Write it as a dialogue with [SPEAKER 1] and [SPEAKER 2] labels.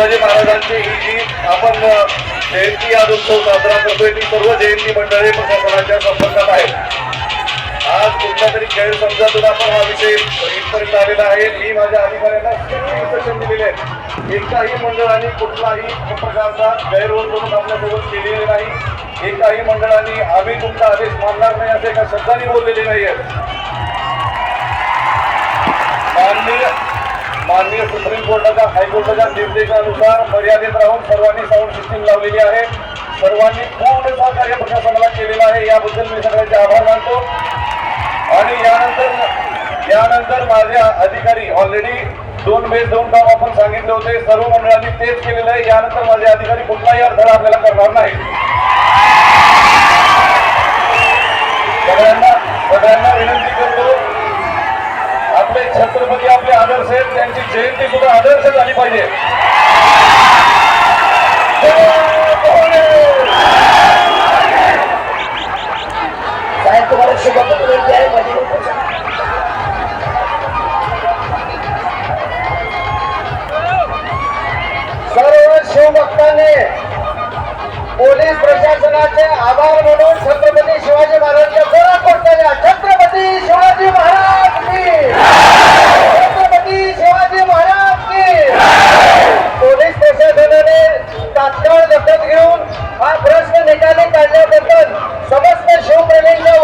[SPEAKER 1] शिवाजी महाराजांची ही जी आपण जयंती आज उत्सव साजरा करतोय ती सर्व जयंती मंडळे प्रशासनाच्या संपर्कात आहेत. आज कुठल्या तरी गैरसमजातून आपण हा विषय इथपर्यंत आलेला आहे. मी माझ्या अधिकाऱ्यांना सूचन दिलेले आहेत. एकाही मंडळाने कुठलाही प्रकारचा गैरवर्तणूक आपल्यासोबत केलेले नाही. एकाही मंडळाने आम्ही तुमचा आदेश मानणार नाही असे एका शब्दाने बोललेले नाही आहेत. माननीय माननीय सुप्रीम कोर्टाच्या हायकोर्टाच्या निर्देशानुसार मर्यादित राहून सर्वांनी साऊंड सिस्टीम लावलेली आहे. सर्वांनी पूर्ण सहकार्य प्रशासनाला केलेलं आहे. याबद्दल मी सगळ्यांचे आभार मानतो. आणि यानंतर यानंतर माझे अधिकारी ऑलरेडी दोन बेस दोन काम आपण सांगितले होते. सर्व मंडळांनी तेच केलेलं आहे. यानंतर माझे अधिकारी कुठलाही अडथळा आपल्याला करणार नाही आदर्श आहेत. त्यांची जयंती सुद्धा आदर्श झाली पाहिजे.
[SPEAKER 2] साहेब तुम्हाला शुभपत्र विनंती आहे माझी सर्व शिवभक्तांनी पोलीस प्रशासनाचे आभार म्हणून नेत्याने काढल्याबद्दल समस्त शिवप्रेमींना